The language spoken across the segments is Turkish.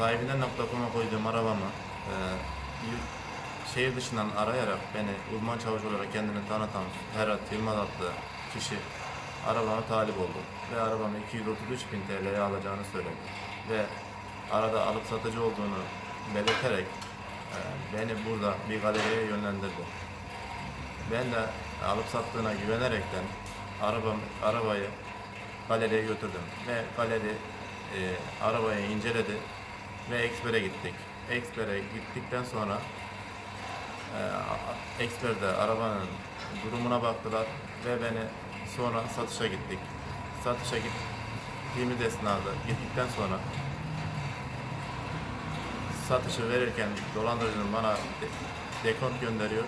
sahibinden nokta.com'a koyduğum arabamı e, şehir dışından arayarak beni uzman çavuş olarak kendini tanıtan Ferhat Yılmaz adlı kişi arabama talip oldu. Ve arabamı 233 bin TL'ye alacağını söyledi. Ve arada alıp satıcı olduğunu belirterek e, beni burada bir galeriye yönlendirdi. Ben de alıp sattığına güvenerekten arabam, arabayı galeriye götürdüm. Ve galeri e, arabayı inceledi ve ekspere gittik. Ekspere gittikten sonra e, eksperde arabanın durumuna baktılar ve beni sonra satışa gittik. Satışa gittiğimiz esnada gittikten sonra satışı verirken dolandırıcının bana de- dekont gönderiyor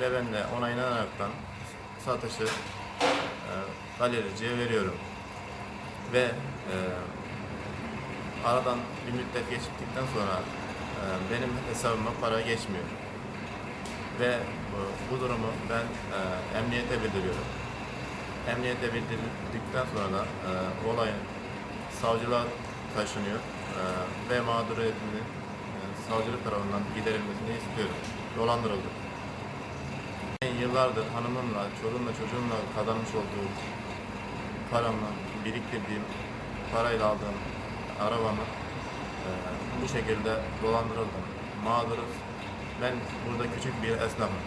ve ben de ona inanaraktan satışı e, galericiye veriyorum. Ve e, aradan bir müddet geçtikten sonra e, benim hesabıma para geçmiyor. Ve bu, bu durumu ben e, emniyete bildiriyorum. Emniyete bildirdikten sonra da e, olayın savcılığa taşınıyor e, ve mağduriyetinin e, savcılık tarafından giderilmesini istiyorum. Dolandırıldık. Ben yıllardır hanımımla, çoluğumla, çocuğumla kazanmış olduğum paramla, biriktirdiğim parayla aldığım arabamı e, bu şekilde dolandırıldım. Mağduruz. Ben burada küçük bir esnafım.